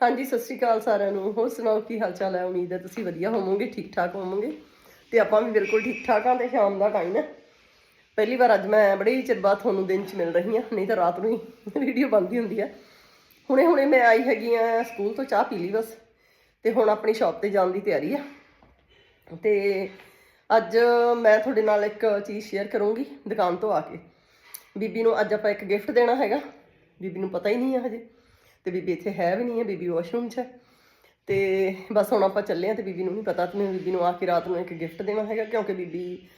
ਹਾਂਜੀ, ਸਤਿ ਸ਼੍ਰੀ ਅਕਾਲ ਸਾਰਿਆਂ ਨੂੰ। ਹੋਰ ਸੁਣਾਓ, ਕੀ ਹਾਲ ਚਾਲ ਹੈ? ਉਮੀਦ ਹੈ ਤੁਸੀਂ ਵਧੀਆ ਹੋਵੋਗੇ ਠੀਕ ਠਾਕ ਹੋਵੋਗੇ। ਤੇ ਆਪਾਂ ਵੀ ਬਿਲਕੁਲ ਠੀਕ ਠਾਕ ਹਾਂ ਤੇ ਸ਼ਾਮ ਦਾ ਟਾਈਮ ਹੈ। ਪਹਿਲੀ ਵਾਰ ਅੱਜ ਮੈਂ ਬੜੇ ਹੀ ਚਿਰ ਬਾਅਦ ਤੁਹਾਨੂੰ ਦਿਨ 'ਚ ਮਿਲ ਰਹੀ ਹਾਂ, ਨਹੀਂ ਤਾਂ ਰਾਤ ਨੂੰ ਹੀ ਵੀਡੀਓ ਬਣਦੀ ਹੁੰਦੀ ਹੈ। ਹੁਣੇ ਹੁਣੇ ਮੈਂ ਆਈ ਹੈਗੀ ਆ ਸਕੂਲ ਤੋਂ ਚਾਹ ਪੀ ਲਈ ਬਸ, ਤੇ ਹੁਣ ਆਪਣੀ ਸ਼ਾਪ ਤੇ ਜਾਣ ਦੀ ਤਿਆਰੀ ਆ ਤੇ ਅੱਜ ਮੈਂ ਤੁਹਾਡੇ ਨਾਲ ਇੱਕ ਚੀਜ਼ ਸ਼ੇਅਰ ਕਰੂੰਗੀ ਦੁਕਾਨ ਤੋਂ ਆ ਕੇ। ਬੀਬੀ ਨੂੰ ਅੱਜ ਆਪਾਂ ਇੱਕ ਗਿਫਟ ਦੇਣਾ ਹੈਗਾ, ਬੀਬੀ ਨੂੰ ਪਤਾ ਹੀ ਨਹੀਂ ਹੈ ਹਜੇ। ਤੇ ਬੀਬੀ ਇੱਥੇ ਹੈ ਵੀ ਨਹੀਂ ਹੈ, ਬੀਬੀ ਵਾਸ਼ਰੂਮ 'ਚ ਹੈ। ਤੇ ਬਸ ਹੁਣ ਆਪਾਂ ਚੱਲੇ ਆ ਤੇ ਬੀਬੀ ਨੂੰ ਨਹੀਂ ਪਤਾ ਤੇ ਮੈਂ ਬੀਬੀ ਨੂੰ ਆ ਕੇ ਰਾਤ ਨੂੰ ਇੱਕ ਗਿਫਟ ਦੇਣਾ ਹੈਗਾ, ਕਿਉਂਕਿ ਬੀਬੀ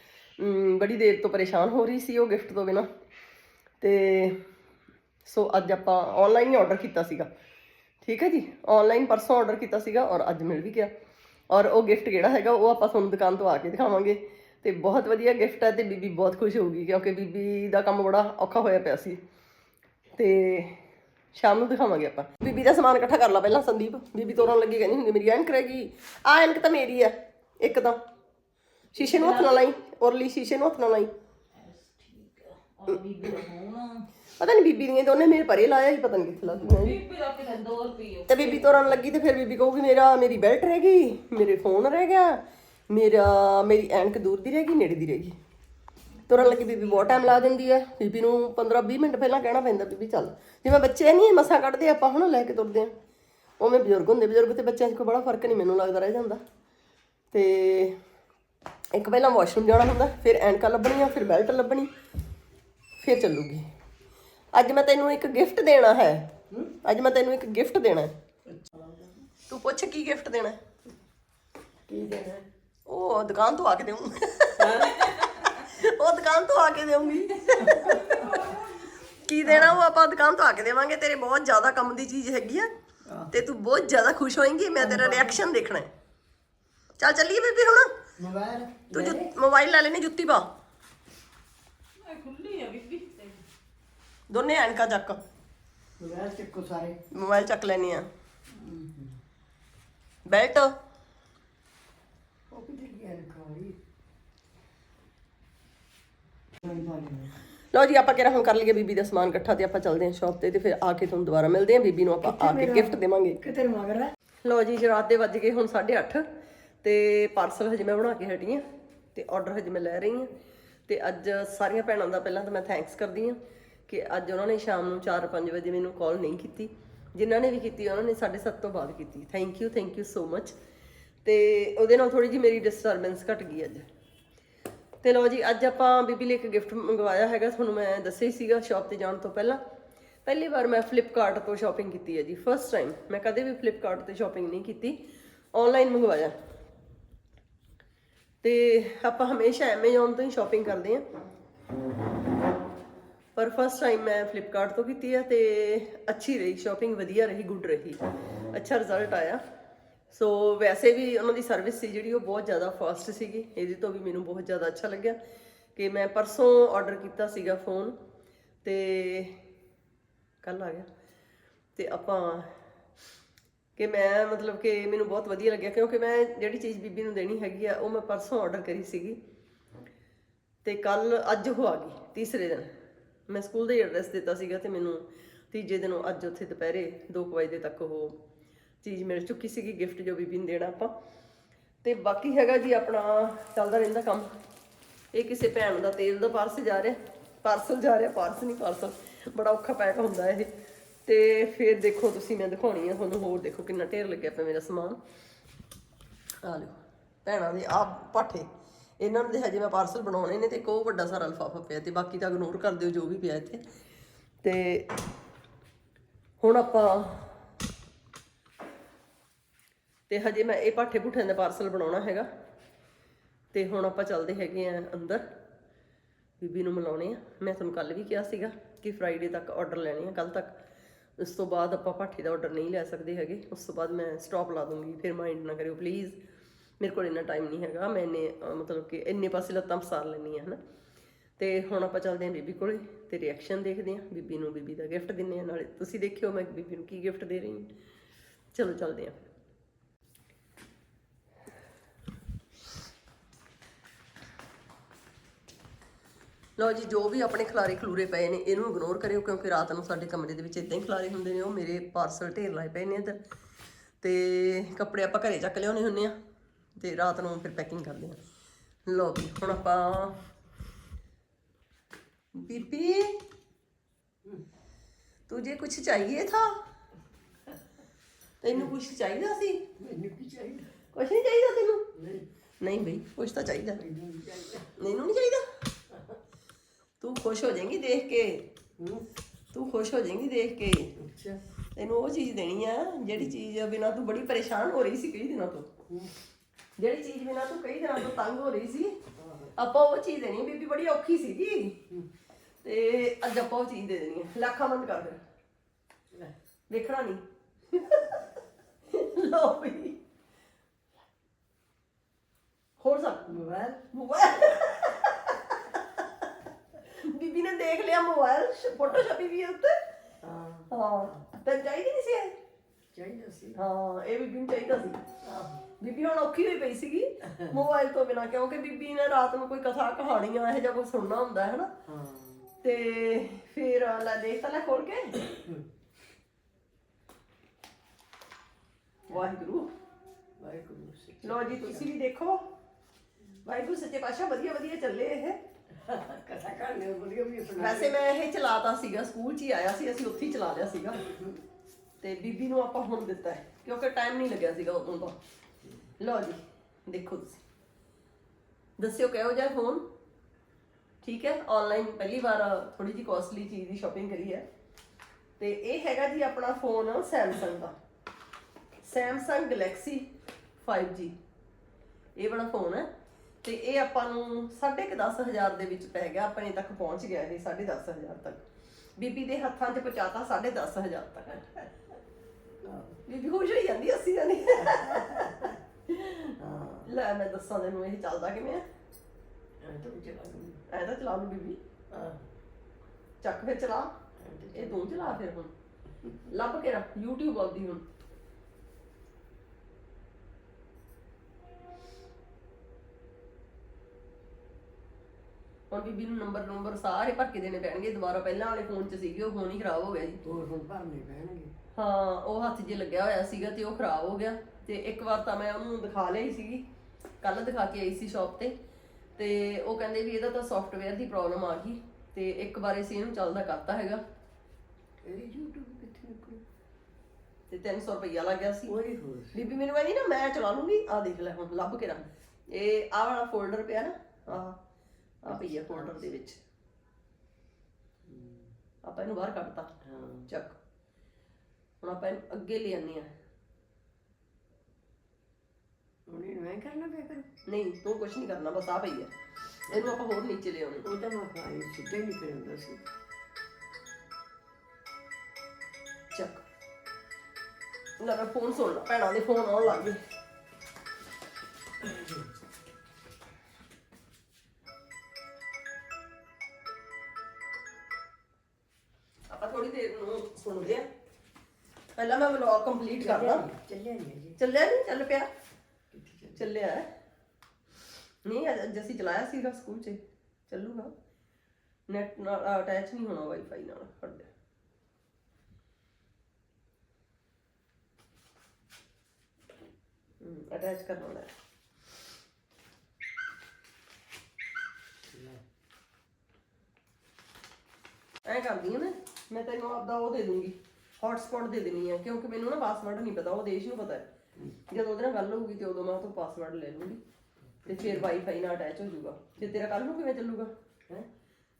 ਬੜੀ ਦੇਰ ਤੋਂ ਪਰੇਸ਼ਾਨ ਹੋ ਰਹੀ ਸੀ ਉਹ ਗਿਫਟ ਤੋਂ ਬਿਨਾ। ਤੇ ਸੋ ਅੱਜ ਆਪਾਂ ਆਨਲਾਈਨ ਹੀ ਆਰਡਰ ਕੀਤਾ ਸੀਗਾ। ਠੀਕ ਹੈ ਜੀ? ਆਨਲਾਈਨ ਪਰਸੋਂ ਆਰਡਰ ਕੀਤਾ ਸੀਗਾ ਔਰ ਅੱਜ ਮਿਲ ਵੀ ਗਿਆ। ਔਰ ਉਹ ਗਿਫਟ ਕਿਹੜਾ ਹੈਗਾ, ਉਹ ਆਪਾਂ ਤੁਹਾਨੂੰ ਦੁਕਾਨ ਤੋਂ ਆ ਕੇ ਦਿਖਾਵਾਂਗੇ। ਤੇ ਬਹੁਤ ਵਧੀਆ ਗਿਫਟ ਹੈ ਤੇ ਬੀਬੀ ਬਹੁਤ ਖੁਸ਼ ਹੋਊਗੀ, ਕਿਉਂਕਿ ਬੀਬੀ ਦਾ ਕੰਮ ਬੜਾ ਔਖਾ ਹੋਇਆ ਪਿਆ ਸੀ। ਤੇ ਸ਼ਾਮ ਨੂੰ ਦਿਖਾਵਾਂਗੇ ਆਪਾਂ। ਬੀਬੀ ਦਾ ਸਮਾਨ ਇਕੱਠਾ ਕਰ ਲਾ ਪਹਿਲਾਂ ਸੰਦੀਪ। ਬੀਬੀ ਤੋਰਨ ਲੱਗੀ ਕਹਿੰਦੀ ਹੁੰਦੀ ਮੇਰੀ ਐਨਕ ਰਹੇਗੀ ਆ ਐਨਕ ਤਾਂ ਮੇਰੀ ਆ ਇੱਕ ਤਾਂ। ਸ਼ੀਸ਼ੇ ਨੂੰ ਹੱਥ ਨਾਲ ਲਾਈ ਔਰਲੀ ਸ਼ੀਸ਼ੇ ਨੂੰ ਹੱਥ ਨਾਲ ਲਾਈ। ਪਤਾ ਨਹੀਂ ਬੀਬੀ ਦੀਆਂ ਦੋਨੇ ਮੇਰੇ ਪਰੇ ਲਾਇਆ ਹੀ ਪਤਾ ਨਹੀਂ ਕਿੱਥੇ ਲੱਗਦੀਆਂ ਜੀ ਤੇ ਬੀਬੀ ਤੋਰਨ ਲੱਗੀ ਤੇ ਫਿਰ ਬੀਬੀ ਕਹੂਗੀ ਮੇਰਾ ਮੇਰੀ ਬੈਲਟ ਰਹਿ ਗਈ ਮੇਰੇ ਫੋਨ ਰਹਿ ਗਿਆ ਮੇਰਾ ਮੇਰੀ ਐਨਕ ਦੂਰ ਦੀ ਰਹਿ ਗਈ ਨੇੜੇ ਦੀ ਰਹਿ ਗਈ। ਤੁਰਨ ਲੱਗੀ ਬੀਬੀ ਬਹੁਤ ਟਾਈਮ ਲਾ ਦਿੰਦੀ ਹੈ। ਬੀਬੀ ਨੂੰ 15-20 ਮਿੰਟ ਪਹਿਲਾਂ ਕਹਿਣਾ ਪੈਂਦਾ ਬੀਬੀ ਚੱਲ। ਜਿਵੇਂ ਬੱਚੇ ਨਹੀਂ ਮਸਾਂ ਕੱਢਦੇ ਆਪਾਂ ਹੁਣ ਲੈ ਕੇ ਤੁਰਦੇ ਆ ਉਵੇਂ ਬਜ਼ੁਰਗ ਹੁੰਦੇ ਬਜ਼ੁਰਗ ਤੇ ਬੱਚਿਆਂ 'ਚ ਕੋਈ ਬੜਾ ਫ਼ਰਕ ਨਹੀਂ ਮੈਨੂੰ ਲੱਗਦਾ ਰਹਿ ਜਾਂਦਾ। ਤੇ ਇੱਕ ਪਹਿਲਾਂ ਵਾਸ਼ਰੂਮ ਜਾਣਾ ਹੁੰਦਾ ਫਿਰ ਐਨਕਾਂ ਲੱਭਣੀਆਂ ਫਿਰ ਬੈਲਟ ਲੱਭਣੀ ਫਿਰ ਚੱਲੂਗੀ। ਅੱਜ ਮੈਂ ਤੈਨੂੰ ਇੱਕ ਗਿਫਟ ਦੇਣਾ ਹੈ। ਅੱਜ ਮੈਂ ਤੈਨੂੰ ਇੱਕ ਗਿਫਟ ਦੇਣਾ ਹੈ। ਤੂੰ ਪੁੱਛ ਕੀ ਗਿਫਟ ਦੇਣਾ ਕੀ ਦੇਣਾ ਉਹ ਦੁਕਾਨ ਤੋਂ ਆ ਕੇ ਦੇਉਂ ਉਹ ਦੁਕਾਨ ਤੋਂ ਆ ਕੇ ਦੇਉਂਗੀ ਕੀ ਦੇਣਾ ਉਹ ਆਪਾਂ ਦੁਕਾਨ ਤੋਂ ਆ ਕੇ ਦੇਵਾਂਗੇ। ਤੇਰੇ ਬਹੁਤ ਜ਼ਿਆਦਾ ਕੰਮ ਦੀ ਚੀਜ਼ ਹੈਗੀ ਆ। ਤੇ ਤੂੰ ਬਹੁਤ ਜ਼ਿਆਦਾ ਖੁਸ਼ ਹੋਏਂਗੀ। ਮੈਂ ਤੇਰਾ ਰਿਐਕਸ਼ਨ ਦੇਖਣਾ ਹੈ। ਚੱਲ ਚੱਲੀਏ ਬੀਬੀ ਹੁਣ। ਮੋਬਾਈਲ ਤੂੰ ਜੁ- ਮੋਬਾਈਲ ਲੈ ਲੈਣੀ ਜੁੱਤੀ ਪਾ। ਦੋਨੇ ਐਨਕਾ ਚੱਕ। ਮੋਬਾਈਲ ਚੱਕੋ ਸਾਰੇ। ਮੋਬਾਈਲ ਚੱਕ ਲੈਣੀ ਆ। ਬੈਲਟ ਉਹ ਕਿੱਥੇ ਗਿਆ ਰਖਾਈ ਲਓ ਜੀ ਆਪਾਂ ਕਿਹੜਾ ਹੁਣ ਕਰ ਲਈਏ ਬੀਬੀ ਦਾ ਸਮਾਨ ਇਕੱਠਾ ਤੇ ਆਪਾਂ ਚੱਲਦੇ ਹਾਂ ਸ਼ਾਪ ਤੇ ਤੇ ਫਿਰ ਆ ਕੇ ਤੁਹਾਨੂੰ ਦੁਬਾਰਾ ਮਿਲਦੇ ਹਾਂ। ਬੀਬੀ ਨੂੰ ਆਪਾਂ ਆ ਕੇ ਗਿਫਟ ਦੇਵਾਂਗੇ। ਕਿਤੇ ਮਗਰ ਹੈ? ਲਓ ਜੀ ਜੀ ਰਾਤ ਦੇ ਵੱਜ ਗਏ ਹੁਣ 8:30 ਤੇ ਪਾਰਸਲ ਹਜੇ ਮੈਂ ਬਣਾ ਕੇ ਹਟੀ ਹਾਂ ਤੇ ਆਰਡਰ ਹਜੇ ਮੈਂ ਲੈ ਰਹੀ ਹਾਂ। ਤੇ ਅੱਜ ਸਾਰੀਆਂ ਭੈਣਾਂ ਦਾ ਪਹਿਲਾਂ ਤਾਂ ਮੈਂ ਥੈਂਕਸ ਕਰਦੀ ਹਾਂ ਕਿ ਅੱਜ ਉਹਨਾਂ ਨੇ ਸ਼ਾਮ ਨੂੰ 4-5 ਵਜੇ ਮੈਨੂੰ ਕਾਲ ਨਹੀਂ ਕੀਤੀ। ਜਿਨ੍ਹਾਂ ਨੇ ਵੀ ਕੀਤੀ ਉਹਨਾਂ ਨੇ 7:30 ਤੋਂ ਬਾਅਦ ਕੀਤੀ। Thank you thank you so much ਤੇ ਉਹਦੇ ਨਾਲ ਥੋੜੀ ਜੀ ਮੇਰੀ ਡਿਸਟਰਬੈਂਸ ਘਟ ਗਈ ਅੱਜ। ਤੇ ਲਓ ਜੀ, ਅੱਜ ਆਪਾਂ ਬੀਬੀ ਲਈ ਇੱਕ ਗਿਫਟ ਮੰਗਵਾਇਆ ਹੈਗਾ, ਤੁਹਾਨੂੰ ਮੈਂ ਦੱਸਿਆ ਹੀ ਸੀਗਾ ਸ਼ਾਪ ਤੇ ਜਾਣ ਤੋਂ ਪਹਿਲਾਂ। ਪਹਿਲੀ ਵਾਰ ਮੈਂ ਫਲਿੱਪਕਾਰਟ ਤੋਂ ਸ਼ਾਪਿੰਗ ਕੀਤੀ ਹੈ ਜੀ ਫਰਸਟ ਟਾਈਮ ਮੈਂ ਕਦੇ ਵੀ ਫਲਿੱਪਕਾਰਟ ਤੇ ਸ਼ਾਪਿੰਗ ਨਹੀਂ ਕੀਤੀ ਆਨਲਾਈਨ ਮੰਗਵਾਇਆ। ਤੇ ਆਪਾਂ ਹਮੇਸ਼ਾ ਐਮਾਜ਼ੋਨ ਤੋਂ ਹੀ ਸ਼ਾਪਿੰਗ ਕਰਦੇ ਹਾਂ। ਪਰ ਫਸਟ ਟਾਈਮ ਮੈਂ ਫਲਿੱਪਕਾਰਟ ਤੋਂ ਕੀਤੀ ਹੈ ਤੇ ਅੱਛੀ ਰਹੀ ਸ਼ਾਪਿੰਗ ਵਧੀਆ ਰਹੀ ਗੁੱਡ ਰਹੀ। ਅੱਛਾ ਰਿਜ਼ਲਟ ਆਇਆ। ਸੋ ਵੈਸੇ ਵੀ ਉਹਨਾਂ ਦੀ ਸਰਵਿਸ ਸੀ ਜਿਹੜੀ, ਉਹ ਬਹੁਤ ਜ਼ਿਆਦਾ ਫਾਸਟ ਸੀਗੀ। ਇਹਦੇ ਤੋਂ ਵੀ ਮੈਨੂੰ ਬਹੁਤ ਜ਼ਿਆਦਾ ਅੱਛਾ ਲੱਗਿਆ ਕਿ ਮੈਂ ਪਰਸੋਂ ਆਰਡਰ ਕੀਤਾ ਸੀਗਾ ਫੋਨ ਤੇ ਕੱਲ ਆ ਗਿਆ। ਤੇ ਆਪਾਂ ਕਿ ਮੈਂ ਮਤਲਬ ਕਿ ਮੈਨੂੰ ਬਹੁਤ ਵਧੀਆ ਲੱਗਿਆ ਕਿਉਂਕਿ ਮੈਂ ਜਿਹੜੀ ਚੀਜ਼ ਬੀਬੀ ਨੂੰ ਦੇਣੀ ਹੈਗੀ ਆ, ਉਹ ਮੈਂ ਪਰਸੋਂ ਆਰਡਰ ਕਰੀ ਸੀਗੀ। ਤੇ ਕੱਲ ਅੱਜ ਉਹ ਆ ਗਈ, ਤੀਸਰੇ ਦਿਨ। ਮੈਂ ਸਕੂਲ ਦਾ ਹੀ ਐਡਰੈਸ ਦਿੱਤਾ ਸੀਗਾ ਤੇ ਮੈਨੂੰ ਤੀਜੇ ਦਿਨ ਉਹ ਅੱਜ ਉੱਥੇ ਦੁਪਹਿਰੇ 2 ਵਜੇ ਤੱਕ ਉਹ ਚੀਜ਼ ਮਿਲ ਚੁੱਕੀ ਸੀਗੀ ਗਿਫਟ ਜੋ ਬੀਬੀ ਨੂੰ ਦੇਣਾ ਆਪਾਂ। ਤੇ ਬਾਕੀ ਹੈਗਾ ਜੀ ਆਪਣਾ ਚੱਲਦਾ ਰਹਿੰਦਾ ਕੰਮ। ਇਹ ਕਿਸੇ ਭੈਣ ਦਾ ਤੇਲ ਦਾ ਪਾਰਸਲ ਜਾ ਰਿਹਾ। ਪਾਰਸਲ ਜਾ ਰਿਹਾ ਪਾਰਸਲ ਨਹੀਂ ਪਾਰਸਲ ਬੜਾ ਔਖਾ ਪੈਕ ਹੁੰਦਾ ਇਹ। ਤੇ ਫਿਰ ਦੇਖੋ ਤੁਸੀਂ, ਮੈਂ ਦਿਖਾਉਣੀ ਆ ਤੁਹਾਨੂੰ ਹੋਰ। ਦੇਖੋ ਕਿੰਨਾ ਢੇਰ ਲੱਗਿਆ ਪਿਆ ਮੇਰਾ ਸਮਾਨ। ਆ ਲਓ, ਭੈਣਾਂ ਦੇ ਆ ਪਾਠੇ। ਇਹਨਾਂ ਨੂੰ ਤੇ ਹਜੇ ਮੈਂ ਪਾਰਸਲ ਬਣਾਉਣੇ ਨੇ ਤੇ ਇੱਕ ਉਹ ਵੱਡਾ ਸਾਰਾ ਲਫਾਫਾ ਪਿਆ ਤੇ ਬਾਕੀ ਤਾਂ ਇਗਨੋਰ ਕਰ ਦਿਓ ਜੋ ਵੀ ਪਿਆ ਇੱਥੇ। ਤੇ ਹੁਣ ਆਪਾਂ ਤੇ ਹਜੇ ਮੈਂ ਇਹ ਪਾਠੇ ਭੁੱਠਿਆਂ ਦਾ ਪਾਰਸਲ ਬਣਾਉਣਾ ਹੈਗਾ। ਤੇ ਹੁਣ ਆਪਾਂ ਚੱਲਦੇ ਹੈਗੇ ਆ ਅੰਦਰ। ਬੀਬੀ ਨੂੰ ਮਿਲਾਉਣੇ ਆ। ਮੈਂ ਤੁਹਾਨੂੰ ਕੱਲ ਵੀ ਕਿਹਾ ਸੀਗਾ ਕਿ ਫਰਾਈਡੇ ਤੱਕ ਆਰਡਰ ਲੈਣੇ ਆ ਕੱਲ ਤੱਕ। ਉਸ ਤੋਂ ਬਾਅਦ ਆਪਾਂ ਪਾਠੇ ਦਾ ਆਰਡਰ ਨਹੀਂ ਲੈ ਸਕਦੇ ਹੈਗੇ। ਉਸ ਤੋਂ ਬਾਅਦ ਮੈਂ ਸਟਾਪ ਲਾ ਦੂੰਗੀ। ਫਿਰ ਮਾਈਂਡ ਨਾ ਕਰਿਓ ਪਲੀਜ਼ ਮੇਰੇ ਕੋਲ ਇੰਨਾ ਟਾਈਮ ਨਹੀਂ ਹੈਗਾ। ਮੈਂ ਇੰਨੇ ਮਤਲਬ ਕਿ ਇੰਨੇ ਪਾਸੇ ਲੱਤਾਂ ਪਸਾਰ ਲੈਣੀ ਆ ਹਨਾ। ਤੇ ਹੁਣ ਆਪਾਂ ਚੱਲਦੇ ਹਾਂ ਬੀਬੀ ਕੋਲੇ ਤੇ ਰਿਐਕਸ਼ਨ ਦੇਖਦੇ ਹਾਂ। ਬੀਬੀ ਨੂੰ ਬੀਬੀ ਦਾ ਗਿਫਟ ਦਿੰਨੇ ਆ ਨਾਲੇ ਤੁਸੀਂ ਦੇਖਿਓ ਮੈਂ ਬੀਬੀ ਨੂੰ ਕੀ ਗਿਫਟ ਦੇ ਰਹੀ ਹਾਂ। ਚਲੋ ਚੱਲਦੇ ਹਾਂ। ਲਓ ਜੀ ਜੋ ਵੀ ਆਪਣੇ ਖਲਾਰੇ ਖਲੂਰੇ ਪਏ ਨੇ ਇਹਨੂੰ ਇਗਨੋਰ ਕਰਿਓ ਕਿਉਂਕਿ ਰਾਤ ਨੂੰ ਸਾਡੇ ਕਮਰੇ ਦੇ ਵਿੱਚ ਇਦਾਂ ਹੀ ਖਲਾਰੇ ਹੁੰਦੇ ਨੇ ਉਹ ਮੇਰੇ ਪਾਰਸਲ ਢੇਰ ਲਾਏ ਪਏ ਨੇ ਇੱਧਰ। ਤੇ ਕੱਪੜੇ ਆਪਾਂ ਘਰੇ ਚੱਕ ਲਿਆਉਣੇ ਹੁੰਨੇ ਆ ਤੇ ਰਾਤ ਨੂੰ ਫਿਰ ਪੈਕਿੰਗ ਕਰਦੇ ਆ। ਲੋ ਵੀ ਹੁਣ ਆਪਾਂ ਬੀਬੀ ਤੁਝੇ ਕੁਝ ਚਾਹੀਏ ਥਾ ਤੈਨੂੰ ਕੁਝ ਚਾਹੀਦਾ ਸੀ? ਮੈਨੂੰ ਕੀ ਚਾਹੀਦਾ? ਕੁਝ ਨਹੀਂ ਚਾਹੀਦਾ ਤੈਨੂੰ? ਨਹੀਂ। ਨਹੀਂ ਬਈ ਕੁਝ ਤਾਂ ਚਾਹੀਦਾ। ਮੈਨੂੰ ਨਹੀਂ ਚਾਹੀਦਾ। ਮੈਨੂੰ ਨਹੀਂ ਚਾਹੀਦਾ? ਤੂੰ ਖੁਸ਼ ਹੋ ਜਾਏਂਗੀ ਦੇਖ ਕੇ। ਹੂੰ ਤੂੰ ਖੁਸ਼ ਹੋ ਜਾਏਂਗੀ ਦੇਖ ਕੇ। ਅੱਛਾ। ਤੈਨੂੰ ਉਹ ਚੀਜ਼ ਦੇਣੀ ਆ ਜਿਹੜੀ ਚੀਜ਼ ਬਿਨਾ ਤੂੰ ਬੜੀ ਪਰੇਸ਼ਾਨ ਹੋ ਰਹੀ ਸੀ ਕਈ ਦਿਨਾਂ ਤੋਂ। ਜਿਹੜੀ ਚੀਜ਼ ਬਿਨਾ ਤੂੰ ਕਈ ਦਿਨਾਂ ਤੋਂ ਤੰਗ ਹੋ ਰਹੀ ਸੀ ਆਪਾਂ ਉਹ ਚੀਜ਼ ਦੇਣੀ। ਬੀਬੀ ਬੜੀ ਔਖੀ ਸੀ ਜੀ ਤੇ ਅੱਜ ਆਪਾਂ ਉਹ ਚੀਜ਼ ਦੇ ਦੇਣੀ ਹੈ ਲੱਖਾਂ ਬੰਦ ਕਰ ਲੈ। ਦੇਖਣਾ ਨਹੀਂ ਲੋ ਵੀ। ਹੋਰ ਸਭ ਮੋਬਾਈਲ ਮੋਬਾਈਲ ਬੀਬੀ ਨੇ ਦੇਖ ਲਿਆ ਮੋਬਾਈਲ ਫੋਟੋ ਛਪੀ ਵੀ ਹੈ ਉੱਤੇ। ਹਾਂ। ਹਾਂ ਤੈਨੂੰ ਚਾਹੀਦੀ ਨਹੀਂ ਸੀ ਇਹ? ਚਾਹੀਦਾ ਸੀ। ਹਾਂ ਇਹ ਬੀਬੀ ਨੂੰ ਚਾਹੀਦਾ ਸੀ। ਬੀਬੀ ਹੁਣ ਔਖੀ ਹੋਈ ਪਈ ਸੀਗੀ ਮੋਬਾਈਲ ਤੋਂ ਬਿਨਾ ਕਿਉਂਕਿ ਬੀਬੀ ਨੇ ਰਾਤ ਨੂੰ ਕੋਈ ਕਥਾ ਕਹਾਣੀਆਂ ਇਹੋ ਜਿਹਾ ਕੁਝ ਸੁਣਨਾ ਹੁੰਦਾ ਹੈ ਨਾ ਹਾਂ। ਤੇ ਫਿਰ ਲੈ ਦੇਖ ਤਾਂ ਲੈ ਖੋਲ ਕੇ। ਵਾਹਿਗੁਰੂ। ਵਾਹਿਗੁਰੂ ਸੇ ਲੋ ਜੀ ਤੁਸੀਂ ਵੀ ਦੇਖੋ। ਵਾਹਿਗੁਰੂ ਸੱਚੇ ਪਾਤਸ਼ਾਹ ਵਧੀਆ ਵਧੀਆ ਚੱਲੇ ਇਹ। ਕਥਾ ਕਰਨੇ ਵਧੀਆ ਵੀ ਸੁਣਾ ਵੈਸੇ ਮੈਂ ਇਹ ਚਲਾਤਾ ਸੀਗਾ ਸਕੂਲ 'ਚ ਹੀ ਆਇਆ ਸੀ ਅਸੀਂ ਉੱਥੇ ਹੀ ਚਲਾ ਲਿਆ ਸੀਗਾ। ਤੇ ਬੀਬੀ ਨੂੰ ਆਪਾਂ ਹੁਣ ਦਿੱਤਾ ਹੈ ਕਿਉਂਕਿ ਟਾਈਮ ਨਹੀਂ ਲੱਗਿਆ ਸੀਗਾ ਉਦੋਂ ਦਾ। ਲਓ ਜੀ ਦੇਖੋ ਤੁਸੀਂ। ਦੱਸਿਓ ਕਿਹੋ ਜਿਹਾ ਫੋਨ ਠੀਕ ਹੈ ਆਨਲਾਈਨ ਪਹਿਲੀ ਵਾਰ ਥੋੜੀ ਜੀ ਕਾਸਟਲੀ ਚੀਜ਼ ਦੀ ਸ਼ਾਪਿੰਗ ਕਰੀ ਹੈ। ਤੇ ਇਹ ਹੈਗਾ ਜੀ ਆਪਣਾ ਫੋਨ Samsung ਦਾ। Samsung Galaxy 5G ਇਹ ਵਾਲਾ ਫੋਨ ਹੈ। ਤੇ ਇਹ ਆਪਾਂ ਨੂੰ 10500 ਦੇ ਵਿੱਚ ਪੈ ਗਿਆ ਆਪਣੇ ਤੱਕ ਪਹੁੰਚ ਗਿਆ ਇਹ 10500 ਤੱਕ। ਬੀਬੀ ਦੇ ਹੱਥਾਂ 'ਚ ਪਹੁੰਚਾਤਾ 10500 ਤੱਕ। ਬੀਬੀ ਖੁਸ਼ ਹੋਈ ਜਾਂਦੀ ਅਸੀਂ ਜਾਨੀ ਲੈ ਮੈਂ ਦੱਸਾਂ ਤੈਨੂੰ ਇਹ ਚੱਲਦਾ ਕਿਵੇਂ ਆ। ਤਾਂ ਚਲਾ ਐ ਤਾਂ ਚਲਾ ਲੂ ਬੀਬੀ। ਚੱਕ ਫਿਰ ਚਲਾ। ਇਹ ਤੂੰ ਚਲਾ ਫਿਰ ਹੁਣ। ਲੱਭ ਕੇ ਰੱਖ YouTube ਆਉਂਦੀ ਹੁਣ। ਹੁਣ ਬੀਬੀ ਨੂੰ ਨੰਬਰ ਨੰਬਰ ਸਾਰੇ ਭਰ ਕੇ ਦੇਣੇ ਪੈਣਗੇ ਦੁਬਾਰਾ ਪਹਿਲਾਂ ਵਾਲੇ ਫੋਨ 'ਚ ਸੀਗੇ ਉਹ ਫੋਨ ਹੀ ਖਰਾਬ ਹੋ ਗਿਆ ਜੀ। ਹੋਰ ਹੁਣ ਭਰਨੇ ਪੈਣਗੇ। ਹਾਂ ਉਹ ਹੱਥ 'ਚ ਲੱਗਿਆ ਹੋਇਆ ਸੀਗਾ ਤੇ ਉਹ ਖਰਾਬ ਹੋ ਗਿਆ। ਤੇ ਇੱਕ ਵਾਰ ਤਾਂ ਮੈਂ ਉਹਨੂੰ ਦਿਖਾ ਲਈ ਸੀਗੀ ਕੱਲ ਦਿਖਾ ਕੇ ਆਈ ਸੀ ਸ਼ਾਪ ਤੇ। ਤੇ ਉਹ ਕਹਿੰਦੇ ਵੀ ਇਹਦਾ ਤਾਂ ਸੌਫਟਵੇਅਰ ਦੀ ਪ੍ਰੋਬਲਮ ਆ ਗਈ। ਤੇ ਇੱਕ ਵਾਰ ਅਸੀਂ ਇਹਨੂੰ ਚੱਲਦਾ ਕਰਤਾ ਹੈਗਾ। ਇਹ YouTube ਕਿੱਥੇ ਨਿਕਲੂ? ਤੇ 300 ਰੁਪਈਆ ਲੱਗ ਗਿਆ ਸੀ। ਕੋਈ ਹੋਰ ਬੀਬੀ ਮੈਨੂੰ ਕਹਿੰਦੀ ਨਾ ਮੈਂ ਚਲਾ ਲੂੰਗੀ। ਆ ਦੇਖ ਲੈ ਹੁਣ ਲੱਭ ਕੇ ਰੱਖ। ਇਹ ਆਹ ਵਾਲਾ ਫੋਲਡਰ ਪਿਆ ਨਾ ਆਹ। ਆ ਪਈ ਫੋਲਡਰ ਦੇ ਵਿੱਚ। ਆਪਾਂ ਇਹਨੂੰ ਬਾਹਰ ਕੱਢਤਾ। ਹਾਂ। ਚੱਕ। ਹੁਣ ਆਪਾਂ ਇਹਨੂੰ ਅੱਗੇ ਲੈ ਆਨੇ ਆ ਇਹ ਮੈਂ ਕਰਨਾ ਪਿਆ ਕਰ। ਨਹੀਂ ਤੂੰ ਕੁਝ ਨਹੀਂ ਕਰਨਾ ਬਸ ਆ ਪਈ ਆ ਇਹਨੂੰ ਆਪਾਂ ਹੋਰ ਨੀਚੇ ਲੈ ਆਉਣੇ ਉਹ ਤਾਂ ਮੈਂ ਖਾਈ ਸਿੱਧੇ ਨਹੀਂ ਕਰਦਾ ਸੀ। ਚੱਕ। ਲੈ ਮੈਂ ਫੋਨ ਸੁਣ ਲਾ। ਭੈਣਾਂ ਦੇ ਫੋਨ ਆਉਣ ਲੱਗ ਗਏ। ਪਹਿਲਾਂ ਮੈਂ ਵਲੌਗ ਕੰਪਲੀਟ ਕਰਦਾ ਚੱਲਿਆ ਨਹੀਂ ਜੀ ਚੱਲਿਆ ਨਹੀਂ ਚੱਲ ਪਿਆ। ਚੱਲਿਆ? ਹੈ। ਨਹੀਂ ਅੱਜ ਅਸੀਂ ਚਲਾਇਆ ਸੀਗਾ ਸਕੂਲ 'ਚ। ਚੱਲੂਗਾ। ਨੈਟ ਨਾਲ ਅਟੈਚ ਨਹੀਂ ਹੋਣਾ ਵਾਈਫਾਈ ਨਾਲ ਹੂੰ ਅਟੈਚ ਕਰਨਾ ਹੈ। ਐ ਕਰਦੀ ਹਾਂ ਮੈਂ। ਮੈਂ ਤੈਨੂੰ ਆਪਦਾ ਉਹ ਦੇ ਦੂੰਗੀ। ਹੌਟਸਪੌਟ ਦੇ ਦੇਣੀ ਆ ਕਿਉਂਕਿ ਮੈਨੂੰ ਨਾ ਪਾਸਵਰਡ ਨਹੀਂ ਪਤਾ ਉਹ ਦੇਸ਼ ਨੂੰ ਪਤਾ ਹੈ। ਜਦੋਂ ਉਹਦੇ ਨਾਲ ਗੱਲ ਹੋਊਗੀ ਤੇ ਉਦੋਂ ਮੈਂ ਤੋਂ ਪਾਸਵਰਡ ਲੈ ਲੂੰਗੀ ਤੇ ਫਿਰ ਵਾਈਫਾਈ ਨਾਲ ਅਟੈਚ ਹੋ ਜਾਊਗਾ। ਤੇ ਤੇਰਾ ਕੱਲ ਨੂੰ ਕਿਵੇਂ ਚੱਲੂਗਾ? ਹੈ?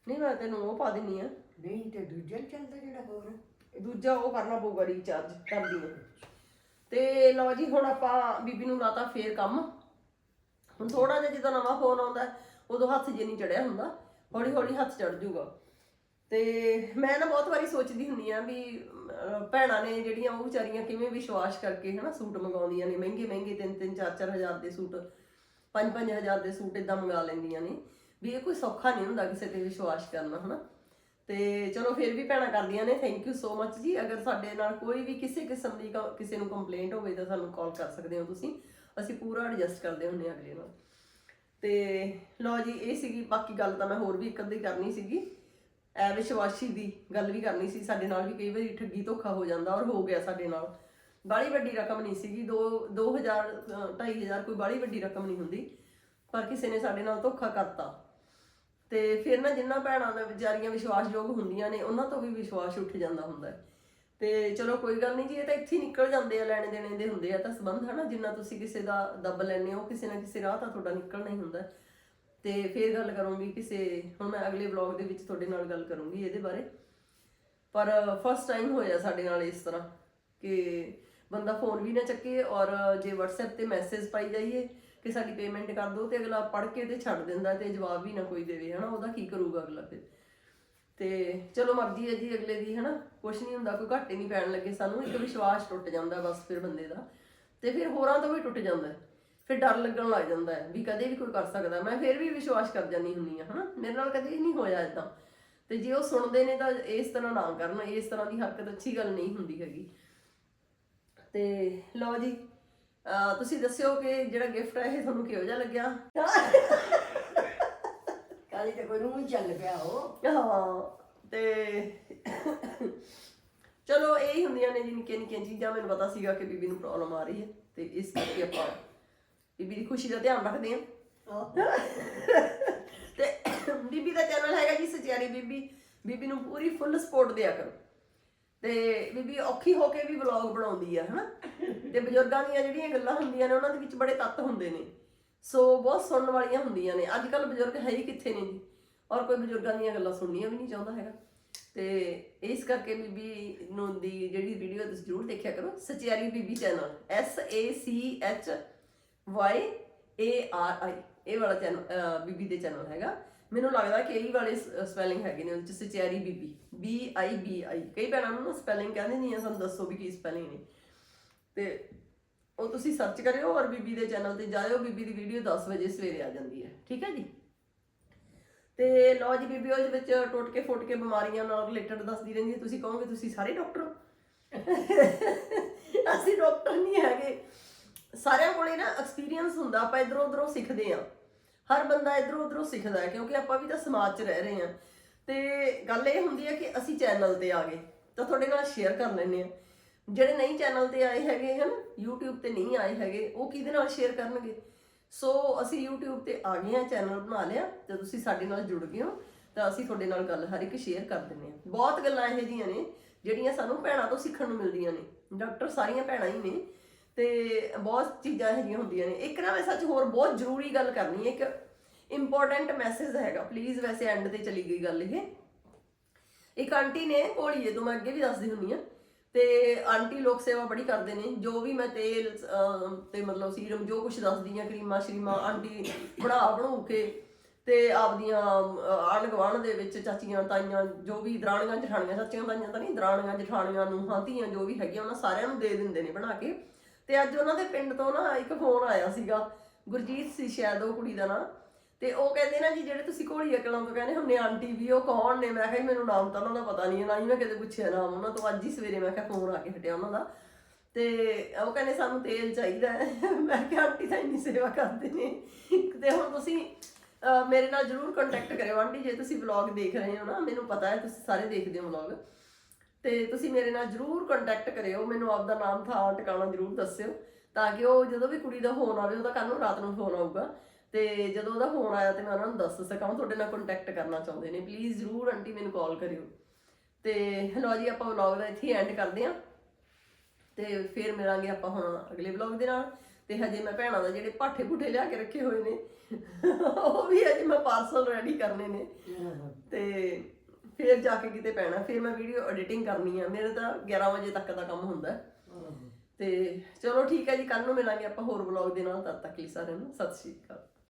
ਨਹੀਂ ਮੈਂ ਤੈਨੂੰ ਉਹ ਪਾ ਦਿੰਨੀ ਆ ਨਹੀਂ ਤੇ ਦੂਜਾ ਨੀ ਚੱਲਦਾ ਜਿਹੜਾ ਹੋਰ? ਦੂਜਾ ਉਹ ਕਰਨਾ ਪਊਗਾ ਰੀਚਾਰਜ ਕਰਦੀ ਆ ਤੇ ਲਓ ਜੀ ਹੁਣ ਆਪਾਂ ਬੀਬੀ ਨੂੰ ਲਾਤਾ ਫੇਰ ਕੰਮ। ਹੁਣ ਥੋੜਾ ਜਿਹਾ ਜਦੋਂ ਨਵਾਂ ਫੋਨ ਆਉਂਦਾ ਹੈ, ਉਦੋਂ ਹੱਥ ਜੇ ਨਹੀਂ ਚੜਿਆ ਹੁੰਦਾ। ਹੌਲੀ ਹੌਲੀ ਹੱਥ ਚੜ ਜਾਊਗਾ। ਤੇ ਮੈਂ ਨਾ ਬਹੁਤ ਵਾਰੀ ਸੋਚਦੀ ਹੁੰਨੀ ਆ ਵੀ ਭੈਣਾਂ ਨੇ ਜਿਹੜੀਆਂ ਉਹ ਵਿਚਾਰੀਆਂ ਕਿਵੇਂ ਵਿਸ਼ਵਾਸ ਕਰਕੇ ਹਨਾ ਸੂਟ ਮੰਗਾਉਂਦੀਆਂ ਨੇ, ਮਹਿੰਗੇ ਮਹਿੰਗੇ ਤਿੰਨ ਤਿੰਨ, ਚਾਰ ਚਾਰ ਹਜ਼ਾਰ ਦੇ ਸੂਟ, ਪੰਜ ਪੰਜ ਹਜ਼ਾਰ ਦੇ ਸੂਟ ਇਦਾਂ ਮੰਗਾ ਲੈਂਦੀਆਂ ਨੇ, ਵੀ ਇਹ ਕੋਈ ਸੌਖਾ ਨਹੀਂ ਹੁੰਦਾ ਕਿਸੇ ਤੇ ਵਿਸ਼ਵਾਸ ਕਰਨਾ, ਹਨਾ। ਤੇ ਚਲੋ ਫਿਰ ਵੀ ਭੈਣਾਂ ਕਰਦੀਆਂ ਨੇ ਥੈਂਕ ਯੂ ਸੋ ਮੱਚ ਜੀ। ਅਗਰ ਸਾਡੇ ਨਾਲ ਕੋਈ ਵੀ ਕਿਸੇ ਕਿਸਮ ਦੀ ਕ- ਕਿਸੇ ਨੂੰ ਕੰਪਲੇਂਟ ਹੋਵੇ ਤਾਂ ਸਾਨੂੰ ਕਾਲ ਕਰ ਸਕਦੇ ਹੋ ਤੁਸੀਂ। ਅਸੀਂ ਪੂਰਾ ਐਡਜਸਟ ਕਰਦੇ ਹੁੰਦੇ ਹਾਂ ਅਗਲੇ ਨਾਲ। ਤੇ ਲਓ ਜੀ, ਇਹ ਸੀਗੀ, ਬਾਕੀ ਗੱਲ ਤਾਂ ਮੈਂ ਹੋਰ ਵੀ ਇੱਕ ਅੱਧੀ ਕਰਨੀ ਸੀਗੀ। ਐ ਵਿਸ਼ਵਾਸੀ ਦੀ ਗੱਲ ਵੀ ਕਰਨੀ ਸੀ, ਸਾਡੇ ਨਾਲ ਵੀ ਕਈ ਵਾਰੀ ਠੱਗੀ ਧੋਖਾ ਹੋ ਜਾਂਦਾ ਔਰ ਹੋ ਗਿਆ ਸਾਡੇ ਨਾਲ। ਬਾਲੀ ਵੱਡੀ ਰਕਮ ਨਹੀਂ ਸੀਗੀ 2 2000 2500 ਕੋਈ ਬਾਲੀ ਵੱਡੀ ਰਕਮ ਨਹੀਂ ਹੁੰਦੀ, ਪਰ ਕਿਸੇ ਨੇ ਸਾਡੇ ਨਾਲ ਧੋਖਾ ਕਰਤਾ। ਤੇ ਫਿਰ ਨਾ ਜਿੰਨਾ ਭੈਣਾਂ ਦਾ ਵਿਚਾਰੀਆਂ ਵਿਸ਼ਵਾਸਯੋਗ ਹੁੰਦੀਆਂ ਨੇ, ਉਹਨਾਂ ਤੋਂ ਵੀ ਵਿਸ਼ਵਾਸ ਉੱਠ ਜਾਂਦਾ ਹੁੰਦਾ ਹੈ। ਤੇ ਚਲੋ ਕੋਈ ਗੱਲ ਨਹੀਂ ਜੀ, ਇਹ ਤਾਂ ਇੱਥੇ ਨਿਕਲ ਜਾਂਦੇ ਆ, ਲੈਣੇ ਦੇਣੇ ਦੇ ਹੁੰਦੇ ਆ, ਤਾਂ ਸੰਬੰਧ ਹਨਾ ਜਿੰਨਾ ਤੁਸੀਂ ਕਿਸੇ ਦਾ ਦੱਬ ਲੈਣੇ ਹੋ, ਕਿਸੇ ਨਾ ਕਿਸੇ ਰਾਹ ਤਾਂ ਤੁਹਾਡਾ ਨਿਕਲਣਾ ਹੀ ਹੁੰਦਾ ਤੇ ਫਿਰ ਗੱਲ ਕਰੂੰਗੀ ਕਿਸੇ, ਹੁਣ ਮੈਂ ਅਗਲੇ ਵਲੌਗ ਦੇ ਵਿੱਚ ਤੁਹਾਡੇ ਨਾਲ ਗੱਲ ਕਰੂੰਗੀ ਇਹਦੇ ਬਾਰੇ। ਪਰ ਫਸਟ ਟਾਈਮ ਹੋਇਆ ਸਾਡੇ ਨਾਲ ਇਸ ਤਰ੍ਹਾਂ ਕਿ ਬੰਦਾ ਫੋਨ ਵੀ ਨਾ ਚੱਕੇ ਔਰ ਜੇ WhatsApp ਤੇ ਮੈਸੇਜ ਪਾਈ ਜਾਈਏ ਕਿ ਸਾਡੀ ਪੇਮੈਂਟ ਕਰ ਦਿਓ ਤੇ ਅਗਲਾ ਪੜ੍ਹ ਕੇ ਤੇ ਛੱਡ ਦਿੰਦਾ ਤੇ ਜਵਾਬ ਵੀ ਨਾ ਕੋਈ ਦੇਵੇ, ਹਨਾ? ਉਹਦਾ ਕੀ ਕਰੂਗਾ ਅਗਲਾ ਫਿਰ? ਤੇ ਚਲੋ ਮਰਜ਼ੀ ਹੈ ਜੀ ਅਗਲੇ ਦੀ, ਹਨਾ? ਕੁਛ ਨਹੀਂ ਹੁੰਦਾ, ਕੋਈ ਘਾਟੇ ਨਹੀਂ ਪੈਣ ਲੱਗੇ ਸਾਨੂੰ, ਇੱਕ ਵਿਸ਼ਵਾਸ ਟੁੱਟ ਜਾਂਦਾ ਬਸ ਫਿਰ ਬੰਦੇ ਦਾ। ਤੇ ਫਿਰ ਹੋਰਾਂ ਤੋਂ ਵੀ ਟੁੱਟ ਜਾਂਦਾ। ਫਿਰ ਡਰ ਲੱਗਣ ਲੱਗ ਜਾਂਦਾ ਹੈ ਵੀ ਕਦੇ ਵੀ ਕੋਈ ਕਰ ਸਕਦਾ ਮੈਂ ਫਿਰ ਵੀ ਵਿਸ਼ਵਾਸ ਕਰ ਜਾਂਦੀ ਹੁੰਨੀ ਆ ਹਨਾ? ਮੇਰੇ ਨਾਲ ਕਦੇ ਨਹੀਂ ਹੋਇਆ ਇਦਾਂ ਤੇ ਜੇ ਉਹ ਸੁਣਦੇ ਨੇ ਤਾਂ ਇਸ ਤਰ੍ਹਾਂ ਨਾ ਕਰਨ ਇਸ ਤਰ੍ਹਾਂ ਦੀ ਹਰਕਤ ਅੱਛੀ ਗੱਲ ਨਹੀਂ ਹੁੰਦੀ ਹੈਗੀ। ਤੇ ਲਓ ਜੀ ਤੁਸੀਂ ਦੱਸਿਓ ਕਿ ਜਿਹੜਾ ਗਿਫਟ ਹੈ ਇਹ ਤੁਹਾਨੂੰ ਕਿਹੋ ਜਿਹਾ ਲੱਗਿਆ? ਕਾਲੀ ਤੇ ਕੋਈ ਨੂੰ ਹੀ ਚੱਲ ਪਿਆ ਉਹ। ਹਾਂ ਤੇ ਚਲੋ ਇਹ ਹੀ ਹੁੰਦੀਆਂ ਨੇ ਜੀ ਨਿੱਕੀਆਂ ਨਿੱਕੀਆਂ ਚੀਜ਼ਾਂ। ਮੈਨੂੰ ਪਤਾ ਸੀਗਾ ਕਿ ਬੀਬੀ ਨੂੰ ਪ੍ਰੋਬਲਮ ਆ ਰਹੀ ਹੈ ਤੇ ਇਸ ਕਰਕੇ ਆਪਾਂ ਬੀਬੀ ਦੀ ਖੁਸ਼ੀ ਦਾ ਧਿਆਨ ਰੱਖਦੇ ਹਾਂ ਤੇ ਬੀਬੀ ਦਾ ਚੈਨਲ ਹੈਗਾ ਜੀ ਸਚਿਆਰੀ ਬੀਬੀ ਬੀਬੀ ਨੂੰ ਪੂਰੀ ਫੁੱਲ ਸਪੋਰਟ ਦਿਆ ਕਰੋ ਤੇ ਬੀਬੀ ਔਖੀ ਹੋ ਕੇ ਵੀ ਵਲੌਗ ਬਣਾਉਂਦੀ ਆ ਹਨਾ? ਤੇ ਬਜ਼ੁਰਗਾਂ ਦੀਆਂ ਜਿਹੜੀਆਂ ਗੱਲਾਂ ਹੁੰਦੀਆਂ ਨੇ ਉਹਨਾਂ ਦੇ ਵਿੱਚ ਬੜੇ ਤੱਤ ਹੁੰਦੇ ਨੇ। ਸੋ ਬਹੁਤ ਸੁਣਨ ਵਾਲੀਆਂ ਹੁੰਦੀਆਂ ਨੇ। ਅੱਜ ਕੱਲ ਬਜ਼ੁਰਗ ਹੈ ਹੀ ਕਿੱਥੇ ਨੇ ਜੀ? ਔਰ ਕੋਈ ਬਜ਼ੁਰਗਾਂ ਦੀਆਂ ਗੱਲਾਂ ਸੁਣਨੀਆਂ ਵੀ ਨਹੀਂ ਚਾਹੁੰਦਾ ਹੈਗਾ। ਤੇ ਇਸ ਕਰਕੇ ਬੀਬੀ ਨੂੰ ਦੀ ਜਿਹੜੀ ਵੀਡੀਓ ਤੁਸੀਂ ਜ਼ਰੂਰ ਦੇਖਿਆ ਕਰੋ Sachiari Bibi channel S A C H Y A R I ਇਹ ਵਾਲਾ ਚੈਨਲ ਬੀਬੀ ਦੇ ਚੈਨਲ ਹੈਗਾ। ਮੈਨੂੰ ਲੱਗਦਾ ਕਿ ਇਹ ਵਾਲੇ ਸਪੈਲਿੰਗ ਹੈਗੇ ਨੇ, ਉਹਦੇ ਚ ਸਚੈਰੀ ਬੀਬੀ। ਬੀ ਆਈ ਬੀ ਆਈ ਕਈ ਭੈਣਾਂ ਨੂੰ ਸਪੈਲਿੰਗ ਕਹਿੰਦੇ ਨਹੀਂ ਆ, ਸਾਨੂੰ ਦੱਸੋ ਵੀ ਕੀ ਸਪੈਲਿੰਗ ਨੇ। ਤੇ ਉਹ ਤੁਸੀਂ ਸਰਚ ਕਰਿਓ ਔਰ ਬੀਬੀ ਦੇ ਚੈਨਲ ਤੇ ਜਾਇਓ, ਬੀਬੀ ਦੀ ਵੀਡੀਓ 10 ਵਜੇ ਸਵੇਰੇ ਆ ਜਾਂਦੀ ਹੈ। ਠੀਕ ਹੈ ਜੀ? ਤੇ ਲੋ ਜੀ ਬੀਬੀ, ਉਹਦੇ ਵਿੱਚ ਟੁੱਟ ਕੇ ਫੁੱਟ ਕੇ ਬਿਮਾਰੀਆਂ ਨਾਲ ਰਿਲੇਟਡ ਦੱਸਦੀ ਰਹਿੰਦੀ ਹੈ। ਤੁਸੀਂ ਕਹੋਗੇ ਤੁਸੀਂ ਸਾਰੇ ਡਾਕਟਰ ਹੋ? ਅਸੀਂ ਡਾਕਟਰ ਨਹੀਂ ਹੈਗੇ। ਸਾਰਿਆਂ ਕੋਲੇ ਨਾ ਐਕਸਪੀਰੀਅੰਸ ਹੁੰਦਾ, ਆਪਾਂ ਇਧਰੋਂ ਉਧਰੋਂ ਸਿੱਖਦੇ ਆ ਹਰ ਬੰਦਾ ਇਧਰੋਂ ਉਧਰੋਂ ਸਿੱਖਦਾ ਹੈ, ਕਿਉਂਕਿ ਆਪਾਂ ਵੀ ਤਾਂ ਸਮਾਜ 'ਚ ਰਹਿ ਰਹੇ ਆ ਤੇ ਗੱਲ ਇਹ ਹੁੰਦੀ ਹੈ ਕਿ ਅਸੀਂ ਚੈਨਲ ਤੇ ਆ ਗਏ, ਤਾਂ ਤੁਹਾਡੇ ਨਾਲ ਸ਼ੇਅਰ ਕਰ ਲੈਂਦੇ ਆ ਜਿਹੜੇ ਨਹੀਂ ਚੈਨਲ ਤੇ ਆਏ ਹੈਗੇ, ਹਨ, YouTube ਤੇ ਨਹੀਂ ਆਏ ਹੈਗੇ, ਉਹ ਕਿਹਦੇ ਨਾਲ ਸ਼ੇਅਰ ਕਰਨਗੇ? ਸੋ ਅਸੀਂ YouTube ਤੇ ਆ ਗਏ ਆ ਚੈਨਲ ਬਣਾ ਲਿਆ, ਤੇ ਤੁਸੀਂ ਸਾਡੇ ਨਾਲ ਜੁੜ ਗਏ ਹੋ, ਤਾਂ ਅਸੀਂ ਤੁਹਾਡੇ ਨਾਲ ਗੱਲ ਹਰ ਇੱਕ ਸ਼ੇਅਰ ਕਰ ਦਿੰਦੇ ਆ ਬਹੁਤ ਗੱਲਾਂ ਇਹੋ ਜਿਹੀਆਂ ਨੇ, ਜਿਹੜੀਆਂ ਸਾਨੂੰ ਭੈਣਾਂ ਤੋਂ ਸਿੱਖਣ ਨੂੰ ਮਿਲਦੀਆਂ ਨੇ। ਡਾਕਟਰ ਸਾਰੀਆਂ ਭੈਣਾਂ ਹੀ ਨੇ ਤੇ ਬਹੁਤ ਚੀਜ਼ਾਂ ਇਹੋ ਜਿਹੀਆਂ ਹੁੰਦੀਆਂ ਨੇ। ਇੱਕ ਨਾ ਮੈਂ ਸੱਚ ਹੋਰ ਬਹੁਤ ਜ਼ਰੂਰੀ ਗੱਲ ਕਰਨੀ ਹੈ ਇੱਕ ਇੰਪੋਰਟੈਂਟ ਮੈਸੇਜ ਹੈਗਾ। ਪਲੀਜ਼ ਵੈਸੇ ਐਂਡ ਤੇ ਚਲੀ ਗਈ ਗੱਲ ਇਹ। ਇੱਕ ਆਂਟੀ ਨੇ ਕੋਲੀਏ ਤੋਂ ਮੈਂ ਅੱਗੇ ਵੀ ਦੱਸਦੀ ਹੁੰਨੀ ਆ ਤੇ ਆਂਟੀ ਲੋਕ ਸੇਵਾ ਬੜੀ ਕਰਦੇ ਨੇ। ਜੋ ਵੀ ਮੈਂ ਤੇਲ ਅਮ, ਤੇ ਮਤਲਬ ਸੀਰਮ ਜੋ ਕੁਝ ਦੱਸਦੀ ਆ ਕਰੀਮਾਂ ਸ਼ਰੀਮਾਂ ਆਂਟੀ ਬਣਾ ਬਣੂ ਕੇ ਤੇ ਆਪਦੀਆਂ ਆਣ ਗਵਾਣ ਦੇ ਵਿੱਚ ਚਾਚੀਆਂ ਤਾਈਆਂ ਜੋ ਵੀ ਦਰਾਣੀਆਂ ਜਠਾਣੀਆਂ ਚਾਚੀਆਂ ਤਾਈਆਂ ਤਾਂ ਨਹੀਂ ਦਰਾਣੀਆਂ ਜਠਾਣੀਆਂ ਨੂੰ ਧੀਆਂ ਜੋ ਵੀ ਹੈਗੀਆਂ ਉਹਨਾਂ ਸਾਰਿਆਂ ਨੂੰ ਦੇ ਦਿੰਦੇ ਨੇ ਬਣਾ ਕੇ। ਤੇ ਅੱਜ ਉਹਨਾਂ ਦੇ ਪਿੰਡ ਤੋਂ ਨਾ ਇੱਕ ਫੋਨ ਆਇਆ ਸੀਗਾ, ਗੁਰਜੀਤ ਸੀ ਸ਼ਾਇਦ ਉਹ ਕੁੜੀ ਦਾ ਨਾਂ। ਤੇ ਉਹ ਕਹਿੰਦੇ ਨਾ ਜੀ, ਜਿਹੜੇ ਤੁਸੀਂ ਘੋੜੀ ਅਕਲਾਂ ਤੋਂ ਕਹਿੰਦੇ ਹੁੰਦੇ ਆਂਟੀ ਵੀ ਉਹ ਕੌਣ ਨੇ? ਮੈਂ ਕਿਹਾ ਜੀ, ਮੈਨੂੰ ਨਾਮ ਤਾਂ ਉਹਨਾਂ ਦਾ ਪਤਾ ਨਹੀਂ ਹੈ, ਨਾ ਹੀ ਮੈਂ ਕਦੇ ਪੁੱਛਿਆ ਨਾਮ। ਉਹਨਾਂ ਤੋਂ ਅੱਜ ਹੀ ਸਵੇਰੇ ਮੈਂ ਕਿਹਾ ਫੋਨ ਆ ਕੇ ਹਟਿਆ ਉਹਨਾਂ ਦਾ। ਤੇ ਉਹ ਕਹਿੰਦੇ, ਸਾਨੂੰ ਤੇਲ ਚਾਹੀਦਾ ਹੈ। ਮੈਂ ਕਿਹਾ, ਆਂਟੀ ਤਾਂ ਇੰਨੀ ਸੇਵਾ ਕਰਦੇ ਨੇ। ਤੇ ਹੁਣ ਤੁਸੀਂ ਮੇਰੇ ਨਾਲ ਜਰੂਰ ਕੰਟੈਕਟ ਕਰਿਓ, ਆਂਟੀ, ਜੇ ਤੁਸੀਂ ਵਲੌਗ ਦੇਖ ਰਹੇ ਹੋ ਨਾ, ਮੈਨੂੰ ਪਤਾ ਹੈ, ਤੁਸੀਂ ਸਾਰੇ ਦੇਖਦੇ ਹੋ ਵਲੌਗ ਤੇ ਤੁਸੀਂ ਮੇਰੇ ਨਾਲ ਜਰੂਰ ਕੰਟੈਕਟ ਕਰਿਓ ਮੈਨੂੰ ਆਪਦਾ ਨਾਮ ਥਾਂ ਟਿਕਾਣਾ ਜਰੂਰ ਦੱਸਿਓ ਤਾਂ ਕਿ ਉਹ ਜਦੋਂ ਵੀ ਕੁੜੀ ਦਾ ਫੋਨ ਆਵੇ ਉਹਦਾ ਕੱਲ ਨੂੰ ਰਾਤ ਨੂੰ ਫੋਨ ਆਊਗਾ। ਤੇ ਜਦੋਂ ਉਹਦਾ ਫੋਨ ਆਇਆ ਤੇ ਮੈਂ ਉਹਨਾਂ ਨੂੰ ਦੱਸ ਸਕਾਂ ਤੁਹਾਡੇ ਨਾਲ ਕੰਟੈਕਟ ਕਰਨਾ ਚਾਹੁੰਦੇ ਨੇ। ਪਲੀਜ਼ ਜਰੂਰ ਆਂਟੀ ਮੈਨੂੰ ਕਾਲ ਕਰਿਓ। ਤੇ ਲਓ ਜੀ ਆਪਾਂ ਵਲੌਗ ਦਾ ਇੱਥੇ ਐਂਡ ਕਰਦੇ ਹਾਂ। ਤੇ ਫਿਰ ਮਿਲਾਂਗੇ ਆਪਾਂ ਹੁਣ ਅਗਲੇ ਵਲੌਗ ਦੇ ਨਾਲ। ਤੇ ਹਜੇ ਮੈਂ ਭੈਣਾਂ ਦਾ ਜਿਹੜੇ ਪਾਠੇ ਪੁੱਠੇ ਲਿਆ ਕੇ ਰੱਖੇ ਹੋਏ ਨੇ ਉਹ ਵੀ ਹਜੇ ਮੈਂ ਪਾਰਸਲ ਰੈਡੀ ਕਰਨੇ ਨੇ। ਤੇ ਫਿਰ ਜਾ ਕੇ ਕਿਤੇ ਪੈਣਾ ਫਿਰ ਮੈਂ ਵੀਡੀਓ ਐਡੀਟਿੰਗ ਕਰਨੀ ਆ। ਮੇਰੇ ਤਾਂ 11 ਵਜੇ ਤੱਕ ਦਾ ਕੰਮ ਹੁੰਦਾ। ਹੈ। ਤੇ ਚਲੋ ਠੀਕ ਹੈ ਜੀ ਕੱਲ ਨੂੰ ਮਿਲਾਂਗੇ ਆਪਾਂ ਹੋਰ ਵਲੌਗ ਦੇ ਨਾਲ ਤਦ ਤੱਕ ਲਈ ਸਾਰਿਆਂ ਨੂੰ ਸਤਿ ਸ਼੍ਰੀ ਅਕਾਲ।